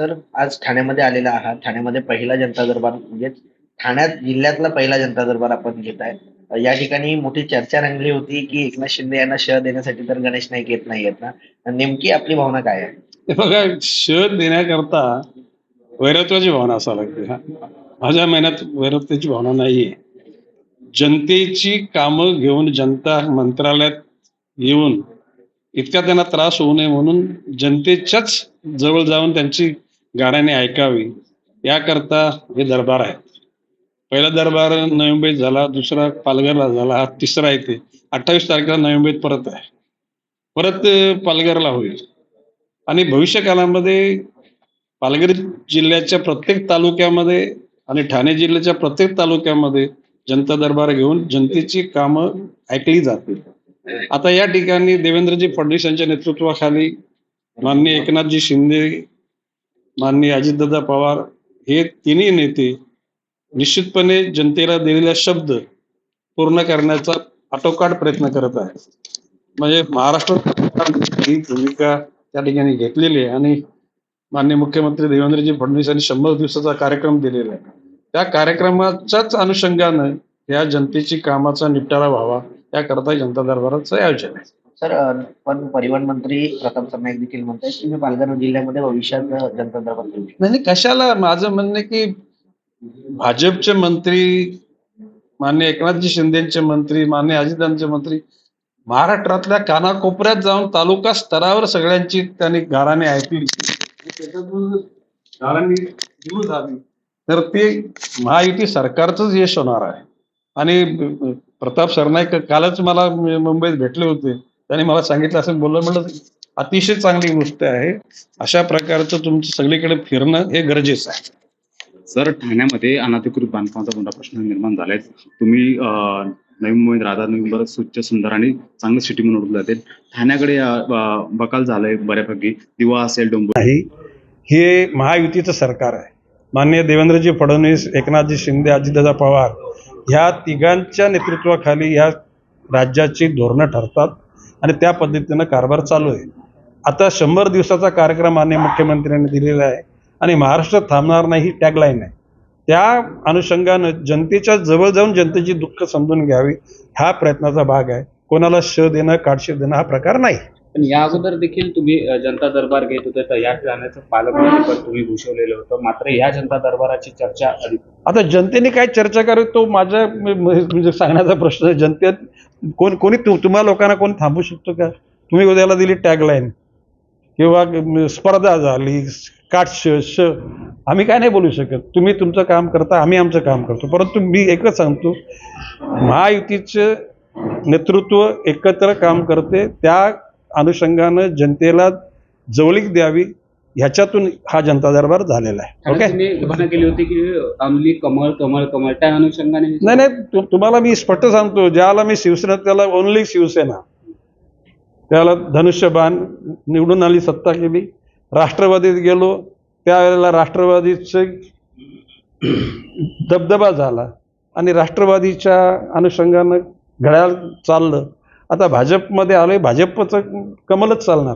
Sir आज ठाण्यामध्ये आलेला आहात. ठाण्यामध्ये पहिला जनता दरबार म्हणजे ठाण्यात जिल्ह्यातला पहिला जनता दरबार आपण घेत आहे. या ठिकाणी मोठी चर्चा रंगली होती की एकनाथ शिंदे यांना शह देण्यासाठी तर गणेश नाईक येत नाही येत ना. नेमकी आपली भावना काय आहे? बघा शोध देण्याकरता वैरत्वाची भावना असा लागते हा. माझ्या महिन्यात वैरत्वाची भावना नाहीये. जनतेची कामं घेऊन जनता मंत्रालयात येऊन इतका त्यांना त्रास होऊ नये म्हणून जनतेच्याच जवळ जाऊन त्यांची गाण्याने ऐकावी. याकरता हे दरबार आहेत. पहिला दरबार नवी मुंबईत झाला दुसरा पालघरला झाला हा तिसरा येते अठ्ठावीस तारखेला नवी मुंबईत परत आहे. परत पालघरला होईल. आणि भविष्य काळामध्ये पालघर जिल्ह्याच्या प्रत्येक तालुक्यामध्ये आणि ठाणे जिल्ह्याच्या प्रत्येक तालुक्यामध्ये जनता दरबार घेऊन जनतेची कामं ऐकली जातील. आता या ठिकाणी देवेंद्रजी फडणवीस यांच्या नेतृत्वाखाली माननीय एकनाथजी शिंदे माननीय अजितदादा पवार हे तिन्ही नेते निश्चितपणे जनतेला दिलेला शब्द पूर्ण करण्याचा आटोकाट प्रयत्न करत आहेत. म्हणजे महाराष्ट्र ही भूमिका त्या ठिकाणी घेतलेली आहे आणि माननीय मुख्यमंत्री देवेंद्रजी फडणवीस यांनी शंभर दिवसाचा कार्यक्रम दिलेला आहे. त्या कार्यक्रमाच्याच अनुषंगानं या जनतेची कामाचा निपटारा व्हावा याकरता जनता दरबाराचं आयोजन आहे. सर पण परिवहन मंत्री प्रताप सरनाईक देखील म्हणतात की मी पालघर जिल्ह्यामध्ये भविष्यात अ, जनता दरबार शकतो. नाही कशाला? माझं म्हणणं की भाजपचे मंत्री मान्य एकनाथजी शिंदेचे मंत्री मान्य अजितांचे मंत्री महाराष्ट्रातल्या कानाकोपऱ्यात जाऊन तालुका स्तरावर सगळ्यांची त्यांनी घराने ऐकली. त्याच्यातून झाली. तर ते महायुती सरकारचंच यश होणार आहे. आणि प्रताप सरनाईक कालच मला मुंबईत भेटले होते. त्यांनी मला सांगितलं असं बोललं म्हणलं अतिशय चांगली गोष्ट आहे. अशा प्रकारचं तुमचं सगळीकडे फिरणं हे गरजेचं आहे. सर ठाण्यामध्ये अनधिकृत बांधकामाचा मोठा प्रश्न निर्माण झालाय. तुम्ही नवी मुंबईत मुंबईत स्वच्छ सुंदर आणि चांगलं सिटी म्हणून ओळखलं जाते. ठाण्याकडे बकाल झालंय बऱ्यापैकी. दिवा असेल डोंबर हे महायुतीचं सरकार आहे. माननीय देवेंद्रजी फडणवीस एकनाथजी शिंदे अजितदादा पवार ह्या तिघांच्या नेतृत्वाखाली ह्या राज्याची धोरणं ठरतात. आणि त्या पद्धतीनं कारभार चालू आहे. आता शंभर दिवसाचा कार्यक्रम माननीय मुख्यमंत्र्यांनी दिलेला आहे आणि महाराष्ट्र थांबणार नाही ही टॅगलाईन आहे. त्या अनुषंगानं जनतेच्या जवळ जाऊन जनतेची दुःख समजून घ्यावी हा प्रयत्नाचा भाग आहे. कोणाला श देणं काडशी देणं हा प्रकार नाही. पण या अगोदर देखील तुम्ही जनता दरबार घेत होते तर या जाण्याचं पालकमंत्रीपद तुम्ही भूषवलेलं होतं. मात्र या जनता दरबाराची चर्चा आता जनतेने काय चर्चा करावी तो माझ्या म्हणजे सांगण्याचा प्रश्न आहे. जनतेत कोण कोणी तु- तुम्हा लोकांना कोण थांबू शकतो का? तुम्ही उद्याला दिली टॅगलाईन किंवा स्पर्धा झाली काटश श आम्ही काय नाही बोलू शकत. तुम्ही तुमचं काम करता आम्ही आमचं काम करतो. परंतु मी एकच सांगतो महायुतीचं नेतृत्व एकत्र काम करते त्या अनुषंगानं जनतेला जवळीक द्यावी ह्याच्यातून हा जनता दरबार झालेला आहे. ओके केली होती की अंमली कमळ कमळ कमळ. त्या अनुषंगाने नाही नाही तुम्हाला मी स्पष्ट सांगतो ज्याला मी शिवसेना त्याला ओनली शिवसेना. त्याला धनुष्यबाण निवडून आली सत्ता केली. राष्ट्रवादीत गेलो त्यावेळेला राष्ट्रवादीचे दबदबा झाला. आणि राष्ट्रवादीच्या अनुषंगानं घड्याळ चाललं. आता भाजपमध्ये आलोय भाजपचं कमलच चालणार.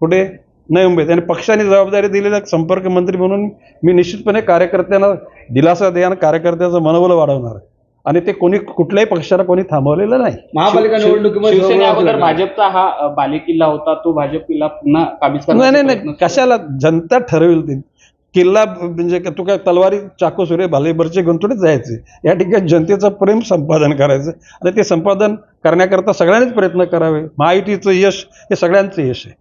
कुठे? नवी मुंबईत. आणि पक्षाने जबाबदारी दिलेला संपर्क मंत्री म्हणून मी निश्चितपणे कार्यकर्त्यांना दिलासा द्या आणि कार्यकर्त्याचं मनोबल वाढवणार. आहे आणि ते कोणी कुठल्याही पक्षाला कोणी थांबवलेलं नाही. महापालिका निवडणुकीमध्ये भाजपचा हा बालेकिल्ला होता तो भाजप किल्ला पुन्हा काबीज नाही नाही नाही. कशाला? जनता ठरवेल ते. किल्ला म्हणजे का- तू काय तलवारी चाकू सुरे भालेबरचे गंतुडीत जायचे या ठिकाणी जनतेचं प्रेम संपादन करायचं. आणि ते संपादन करण्याकरता सगळ्यांनीच प्रयत्न करावे. महायुतीचं यश हे सगळ्यांचं यश आहे.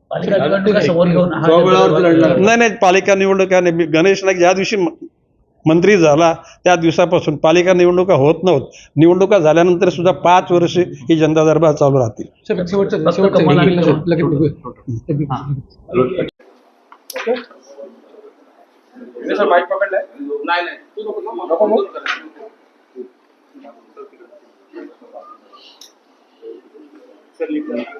नाही नाही पालिका निवडणुका नाही गणेश नाईक ज्या दिवशी मंत्री झाला त्या दिवसापासून पालिका निवडणुका होत नव्हत. निवडणुका झाल्यानंतर सुद्धा पाच वर्षे ही जनता दरबार चालू राहतील. शेवटचं शेवटचं कमल आणि लगेच बघूया.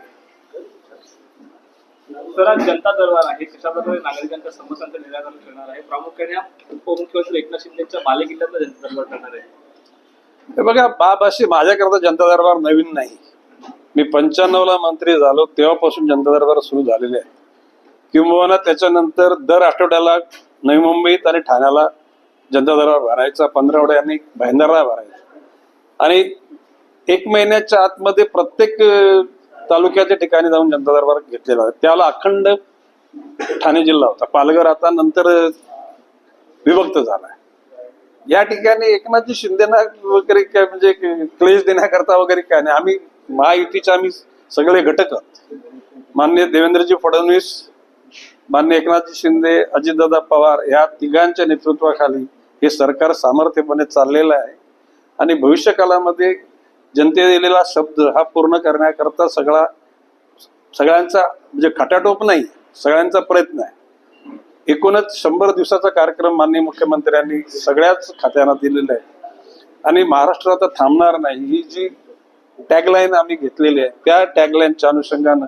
तर आज जनता दरबार आहे. कशा प्रकारे नागरिकांच्या समस्यांचं निराकरण करणार आहे? प्रामुख्याने उपमुख्यमंत्री एकनाथ शिंदेच्या बालेकिल्ल्यातला जनता दरबार करणार आहे. हे बघा बाब अशी माझ्याकरता जनता दरबार नवीन नाही. मी पंच्याण्णव ला मंत्री झालो तेव्हापासून जनता दरबार सुरू झालेले आहे. किंबहुना त्याच्यानंतर दर आठवड्याला नवी मुंबईत आणि ठाण्याला जनता दरबार भरायचा पंधरवड्यांनी भाईंदरला भरायचा. आणि एक महिन्याच्या आतमध्ये प्रत्येक तालुक्याच्या ठिकाणी जाऊन जनता दरबार घेतलेला त्याला अखंड ठाणे जिल्हा होता. पालघर आता नंतर विभक्त झाला या ठिकाणी एकनाथजी शिंदेना वगैरे काय म्हणजे क्लेश देण्याकरता वगैरे काय नाही. आम्ही महायुतीचे आम्ही सगळे घटक मान्य देवेंद्रजी फडणवीस मान्य एकनाथजी शिंदे अजितदादा पवार या तिघांच्या नेतृत्वाखाली हे सरकार सामर्थ्यपणे चाललेलं आहे. आणि भविष्य काळामध्ये जनते दिलेला शब्द हा पूर्ण करण्याकरता सगळा सगळ्यांचा म्हणजे खटाटोप नाही सगळ्यांचा प्रयत्न आहे. एकूणच शंभर दिवसाचा कार्यक्रम माननीय मुख्यमंत्र्यांनी सगळ्याच खात्यांना दिलेला आहे. आणि महाराष्ट्र आता थांबणार नाही. ही जी टॅगलाईन आम्ही घेतलेली आहे त्या टॅगलाईनच्या अनुषंगानं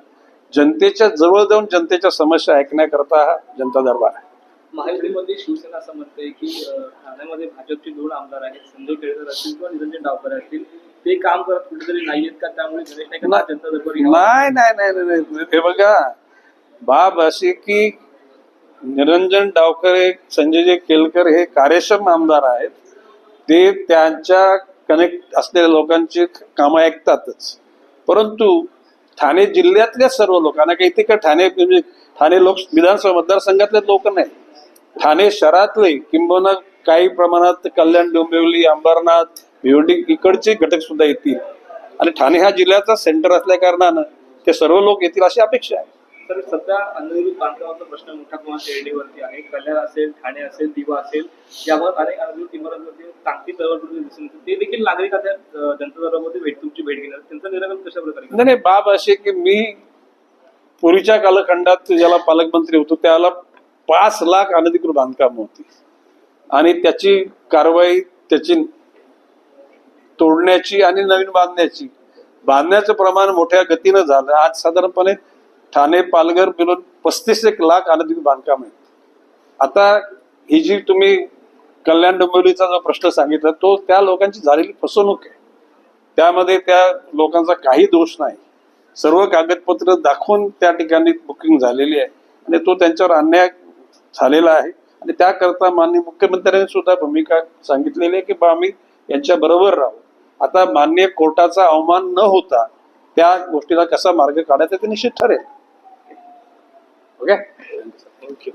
जनतेच्या जवळ जाऊन जनतेच्या समस्या ऐकण्याकरता हा जनता दरबार आहे. महायुतीमध्ये शिवसेना असं म्हणते की ठाण्यामध्ये भाजपचे दोन आमदार आहेत संजय केळकर असतील किंवा निरंजन डावकर असतील. ते काम करत कुठेतरी नाहीयेत का? त्यामुळे गणेश जनता दरबार नाही नाही नाही, नाही हे बघा बाब अशी की निरंजन डावकर हे संजयजी केलकर हे कार्यक्षम आमदार आहेत. ते त्यांच्या कनेक्ट असलेल्या लोकांची कामं ऐकतातच. परंतु ठाणे जिल्ह्यातल्या सर्व लोकांना काही ते का ठाणे म्हणजे ठाणे लोक विधानसभा मतदारसंघातले लोक नाही. ठाणे शहरातले किंबहुना काही प्रमाणात कल्याण डोंबिवली अंबरनाथ भिवंडी इकडचे घटक सुद्धा येतील. आणि ठाणे हा जिल्ह्याचा सेंटर असल्या कारणानं ते सर्व लोक येतील अशी अपेक्षा आहे. तर सध्या अनधिकृत बांधकामाचा प्रश्न मोठ्या प्रमाणात एरडीवरती आहे. कल्याण असेल ठाणे असेल दिवा असेल यावर अनेक अनधिकृत इमारतीवरती टांगती चळवळ दिसून येते. ते देखील नागरिक आता जनता दरबारमध्ये भेट तुमची भेट घेणार. त्यांचं निराकरण कशा प्रकारे नाही नाही बाब अशी की मी पूर्वीच्या कालखंडात ज्याला पालकमंत्री होतो त्याला पाच लाख अनधिकृत बांधकाम होती. आणि त्याची कारवाई त्याची तोडण्याची आणि नवीन बांधण्याची बांधण्याचं प्रमाण मोठ्या गतीनं झालं. आज साधारणपणे ठाणे पालघर मिळून पस्तीस एक लाख अनधिकृत बांधकाम आहेत. आता ही जी तुम्ही कल्याण डोंबिवलीचा जो प्रश्न सांगितला तो त्या लोकांची झालेली फसवणूक आहे. त्यामध्ये त्या लोकांचा काही दोष नाही. सर्व कागदपत्र दाखवून त्या ठिकाणी बुकिंग झालेली आहे आणि तो त्यांच्यावर अन्याय झालेला आहे. आणि त्याकरता माननीय मुख्यमंत्र्यांनी सुद्धा भूमिका सांगितलेली आहे की बा आम्ही यांच्या बरोबर राहू. आता मान्य कोर्टाचा अवमान न होता त्या गोष्टीला कसा मार्ग काढायचा ते निश्चित ठरेल. ओके